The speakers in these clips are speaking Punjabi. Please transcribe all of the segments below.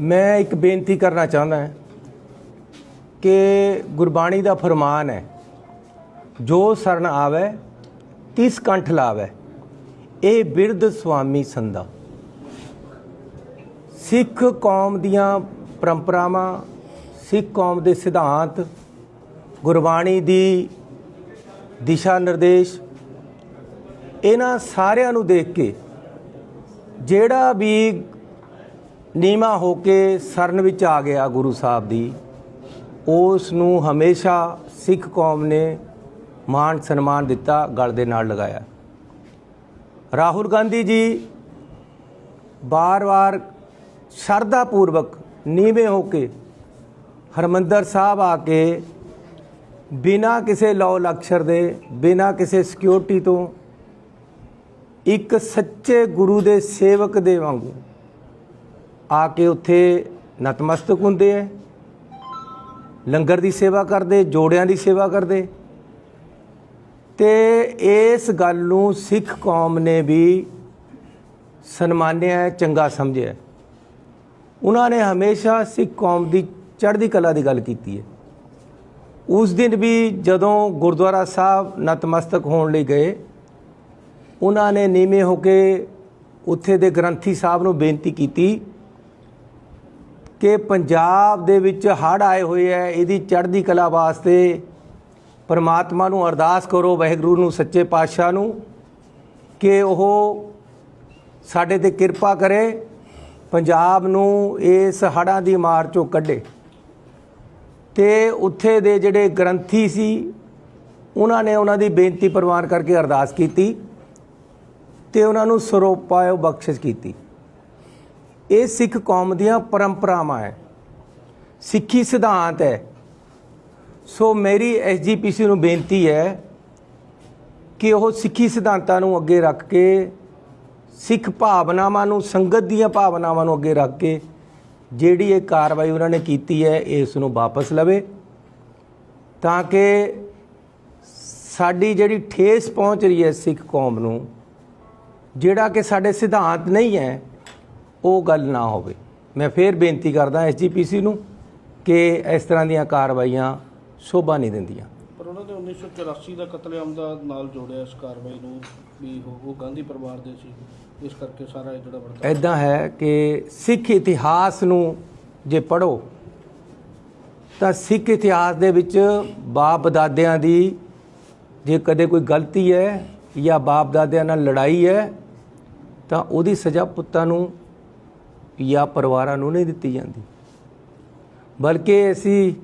ਮੈਂ ਇੱਕ ਬੇਨਤੀ ਕਰਨਾ ਚਾਹੁੰਦਾ ਹਾਂ ਕਿ ਗੁਰਬਾਣੀ ਦਾ ਫਰਮਾਨ ਹੈ, ਜੋ ਸਰਨ ਆਵੇ, ਤਿਸ ਕੰਠ ਲਾਵੇ, ਇਹ ਬਿਰਧ ਸੁਆਮੀ ਸੰਦਾ ਸਿੱਖ ਕੌਮ ਦੀਆਂ ਪਰੰਪਰਾਵਾਂ, ਸਿੱਖ ਕੌਮ ਦੇ ਸਿਧਾਂਤ, ਗੁਰਬਾਣੀ ਦੀ ਦਿਸ਼ਾ ਨਿਰਦੇਸ਼, ਇਹਨਾਂ ਸਾਰਿਆਂ ਨੂੰ ਦੇਖ ਕੇ ਜਿਹੜਾ ਵੀ ਨੀਮਾ ਹੋ ਕੇ ਸਰਨ ਵਿੱਚ ਆ ਗਿਆ ਗੁਰੂ ਸਾਹਿਬ ਦੀ। ਉਸ ਨੂੰ ਹਮੇਸ਼ਾ ਸਿੱਖ ਕੌਮ ਨੇ ਮਾਣ ਸਨਮਾਨ ਦਿੱਤਾ, ਗਲ ਦੇ ਨਾਲ ਲਗਾਇਆ। ਰਾਹੁਲ ਗਾਂਧੀ ਜੀ ਬਾਰ-ਬਾਰ ਸ਼ਰਧਾ ਪੂਰਵਕ ਨੀਵੇਂ ਹੋ ਕੇ ਹਰਮੰਦਰ ਸਾਹਿਬ ਆ ਕੇ ਬਿਨਾਂ ਕਿਸੇ ਲੌ ਲਕਸ਼ਰ ਦੇ, ਬਿਨਾਂ ਕਿਸੇ ਸਿਕਿਉਰਿਟੀ ਤੋਂ ਇੱਕ ਸੱਚੇ ਗੁਰੂ ਦੇ ਸੇਵਕ ਦੇ ਵਾਂਗੂ ਆ ਕੇ ਉੱਥੇ ਨਤਮਸਤਕ ਹੁੰਦੇ ਐ। ਲੰਗਰ ਦੀ ਸੇਵਾ ਕਰਦੇ, ਜੋੜਿਆਂ ਦੀ ਸੇਵਾ ਕਰਦੇ। ਤੇ ਇਸ ਗੱਲ ਨੂੰ ਸਿੱਖ ਕੌਮ ਨੇ ਵੀ ਸਨਮਾਨਿਆ ਚੰਗਾ ਸਮਝਿਆ ਉਹਨਾਂ ਨੇ ਹਮੇਸ਼ਾ ਸਿੱਖ ਕੌਮ ਦੀ ਚੜ੍ਹਦੀ ਕਲਾ ਦੀ ਗੱਲ ਕੀਤੀ ਹੈ ਉਸ ਦਿਨ ਵੀ ਜਦੋਂ ਗੁਰਦੁਆਰਾ ਸਾਹਿਬ ਨਤਮਸਤਕ ਹੋਣ ਲਈ ਗਏ, ਉਹਨਾਂ ਨੇ ਨੀਵੇਂ ਹੋ ਕੇ ਉੱਥੇ ਦੇ ਗ੍ਰੰਥੀ ਸਾਹਿਬ ਨੂੰ ਬੇਨਤੀ ਕੀਤੀ ਕਿ ਪੰਜਾਬ ਦੇ ਵਿੱਚ ਹੜ੍ਹ ਆਏ ਹੋਏ ਹੈ ਇਹਦੀ ਚੜ੍ਹਦੀ ਕਲਾ ਵਾਸਤੇ ਪਰਮਾਤਮਾ ਨੂੰ ਅਰਦਾਸ ਕਰੋ, ਵਾਹਿਗੁਰੂ ਨੂੰ, ਸੱਚੇ ਪਾਤਸ਼ਾਹ ਨੂੰ, ਕਿ ਉਹ ਸਾਡੇ ਤੇ ਕਿਰਪਾ ਕਰੇ, ਪੰਜਾਬ ਨੂੰ ਇਸ ਹੜ੍ਹਾਂ ਦੀ ਮਾਰ ਚੋਂ ਕੱਢੇ। ਤੇ ਉੱਥੇ ਦੇ ਜਿਹੜੇ ਗ੍ਰੰਥੀ ਸੀ, ਉਹਨਾਂ ਨੇ ਉਹਨਾਂ ਦੀ ਬੇਨਤੀ ਪ੍ਰਵਾਨ ਕਰਕੇ ਅਰਦਾਸ ਕੀਤੀ ਤੇ ਉਹਨਾਂ ਨੂੰ ਸਰੋਪਾਇਓ ਬਖਸ਼ਿਸ਼ ਕੀਤੀ। ਇਹ ਸਿੱਖ ਕੌਮ ਦੀਆਂ ਪਰੰਪਰਾਵਾਂ ਹੈ। ਸਿੱਖੀ ਸਿਧਾਂਤ ਹੈ। ਸੋ ਮੇਰੀ ਐਸਜੀਪੀਸੀ ਨੂੰ ਬੇਨਤੀ ਹੈ ਕਿ ਉਹ ਸਿੱਖੀ ਸਿਧਾਂਤਾਂ ਨੂੰ ਅੱਗੇ ਰੱਖ ਕੇ, ਸਿੱਖ ਭਾਵਨਾਵਾਂ ਨੂੰ, ਸੰਗਤ ਦੀਆਂ ਭਾਵਨਾਵਾਂ ਨੂੰ ਅੱਗੇ ਰੱਖ ਕੇ ਜਿਹੜੀ ਇਹ ਕਾਰਵਾਈ ਉਹਨਾਂ ਨੇ ਕੀਤੀ ਹੈ, ਇਸ ਨੂੰ ਵਾਪਸ ਲਵੇ। ਤਾਂ ਕਿ ਸਾਡੀ ਜਿਹੜੀ ਠੇਸ ਪਹੁੰਚ ਰਹੀ ਹੈ ਸਿੱਖ ਕੌਮ ਨੂੰ, ਜਿਹੜਾ ਕਿ ਸਾਡੇ ਸਿਧਾਂਤ ਨਹੀਂ ਹੈ ਉਹ ਗੱਲ ਨਾ ਹੋਵੇ। ਮੈਂ ਫੇਰ ਬੇਨਤੀ ਕਰਦਾ ਐਸਜੀਪੀਸੀ ਨੂੰ ਕਿ ਇਸ ਤਰ੍ਹਾਂ ਦੀਆਂ ਕਾਰਵਾਈਆਂ ਸ਼ੋਭਾ ਨਹੀਂ ਦਿੰਦੀਆਂ। ਪਰ ਉਹਨਾਂ ਨੇ 1984 ਦਾ ਕਤਲੇਆਮ ਦਾ ਨਾਲ ਜੋੜਿਆ ਇਸ ਕਾਰਵਾਈ ਨੂੰ ਵੀ ਉਹ ਉਹ ਗਾਂਧੀ ਪਰਿਵਾਰ ਦੇ ਸੀ। ਇਸ ਕਰਕੇ ਸਾਰਾ ਇਹ ਜਿਹੜਾ ਵਰਤਾਰਾ ਐਦਾਂ ਹੈ ਕਿ ਸਿੱਖ ਇਤਿਹਾਸ ਨੂੰ ਜੇ ਪੜੋ ਤਾਂ ਸਿੱਖ ਇਤਿਹਾਸ ਦੇ ਵਿੱਚ ਬਾਪ ਦਾਦਿਆਂ ਦੀ ਜੇ ਕਦੇ ਕੋਈ ਗਲਤੀ ਹੈ ਜਾਂ ਬਾਪ ਦਾਦਿਆਂ ਨਾਲ ਲੜਾਈ ਹੈ ਤਾਂ ਉਹਦੀ ਸਜ਼ਾ ਪੁੱਤਾਂ ਨੂੰ ਜਾਂ ਪਰਿਵਾਰਾਂ ਨੂੰ ਨਹੀਂ ਦਿੱਤੀ ਜਾਂਦੀ। ਬਲਕਿ ਅਸੀਂ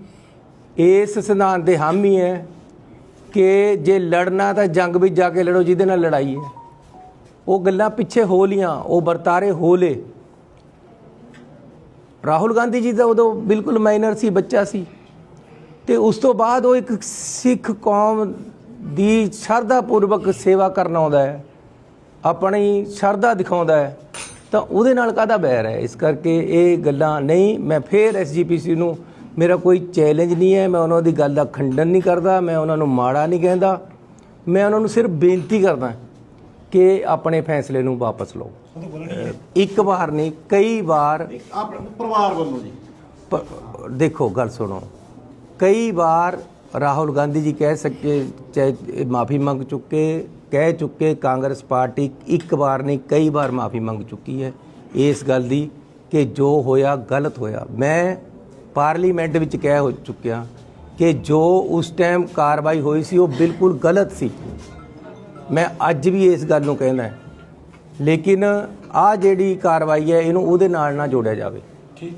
ਇਸ ਸਿਧਾਂਤ ਦੇ ਹਾਮੀ ਹੈ ਕਿ ਜੇ ਲੜਨਾ ਤਾਂ ਜੰਗ ਵਿੱਚ ਜਾ ਕੇ ਲੜੋ, ਜਿਹਦੇ ਨਾਲ ਲੜਾਈ ਹੈ। ਉਹ ਗੱਲਾਂ ਪਿੱਛੇ ਹੋ ਲੀਆਂ ਉਹ ਵਰਤਾਰੇ ਹੋ ਲੇ ਰਾਹੁਲ ਗਾਂਧੀ ਜੀ ਦਾ ਉਦੋਂ ਬਿਲਕੁਲ ਮਾਈਨਰ ਸੀ, ਬੱਚਾ ਸੀ। ਤੇ ਉਸ ਤੋਂ ਬਾਅਦ ਉਹ ਇੱਕ ਸਿੱਖ ਕੌਮ ਦੀ ਸ਼ਰਧਾ ਪੂਰਵਕ ਸੇਵਾ ਕਰਨ ਆਉਂਦਾ ਹੈ। ਆਪਣੀ ਸ਼ਰਧਾ ਦਿਖਾਉਂਦਾ ਹੈ। ਤਾਂ ਉਹਦੇ ਨਾਲ ਕਾਹਦਾ ਬੈਰ ਹੈ? ਇਸ ਕਰਕੇ ਇਹ ਗੱਲਾਂ ਨਹੀਂ ਮੈਂ ਫੇਰ ਐਸਜੀਪੀਸੀ ਨੂੰ ਮੇਰਾ ਕੋਈ ਚੈਲੰਜ ਨਹੀਂ ਹੈ ਮੈਂ ਉਹਨਾਂ ਦੀ ਗੱਲ ਦਾ ਖੰਡਨ ਨਹੀਂ ਕਰਦਾ ਮੈਂ ਉਹਨਾਂ ਨੂੰ ਮਾੜਾ ਨਹੀਂ ਕਹਿੰਦਾ ਮੈਂ ਉਹਨਾਂ ਨੂੰ ਸਿਰਫ ਬੇਨਤੀ ਕਰਦਾ ਕਿ ਆਪਣੇ ਫੈਸਲੇ ਨੂੰ ਵਾਪਸ ਲਓ। ਇੱਕ ਵਾਰ ਨਹੀਂ ਕਈ ਵਾਰ ਪਰਿਵਾਰ ਵੱਲੋਂ ਜੀ। ਦੇਖੋ ਗੱਲ ਸੁਣੋ। ਕਈ ਵਾਰ ਰਾਹੁਲ ਗਾਂਧੀ ਜੀ ਕਹਿ ਸਕੇ ਚਾਹੇ ਮਾਫੀ ਮੰਗ ਚੁੱਕੇ ਕਹਿ ਚੁੱਕੇ ਕਾਂਗਰਸ ਪਾਰਟੀ ਇੱਕ ਵਾਰ ਨਹੀਂ, ਕਈ ਵਾਰ ਮਾਫੀ ਮੰਗ ਚੁੱਕੀ ਹੈ। ਇਸ ਗੱਲ ਦੀ ਕਿ ਜੋ ਹੋਇਆ ਗਲਤ ਹੋਇਆ। ਮੈਂ ਪਾਰਲੀਮੈਂਟ ਵਿੱਚ ਕਹਿ ਹੋ ਚੁੱਕਿਆ ਕਿ ਜੋ ਉਸ ਟਾਈਮ ਕਾਰਵਾਈ ਹੋਈ ਸੀ, ਉਹ ਬਿਲਕੁਲ ਗਲਤ ਸੀ। ਮੈਂ ਅੱਜ ਵੀ ਇਸ ਗੱਲ ਨੂੰ ਕਹਿੰਦਾ ਲੇਕਿਨ ਆ ਜਿਹੜੀ ਕਾਰਵਾਈ ਹੈ, ਇਹਨੂੰ ਉਹਦੇ ਨਾਲ ਨਾ ਜੋੜਿਆ ਜਾਵੇ। ਠੀਕ।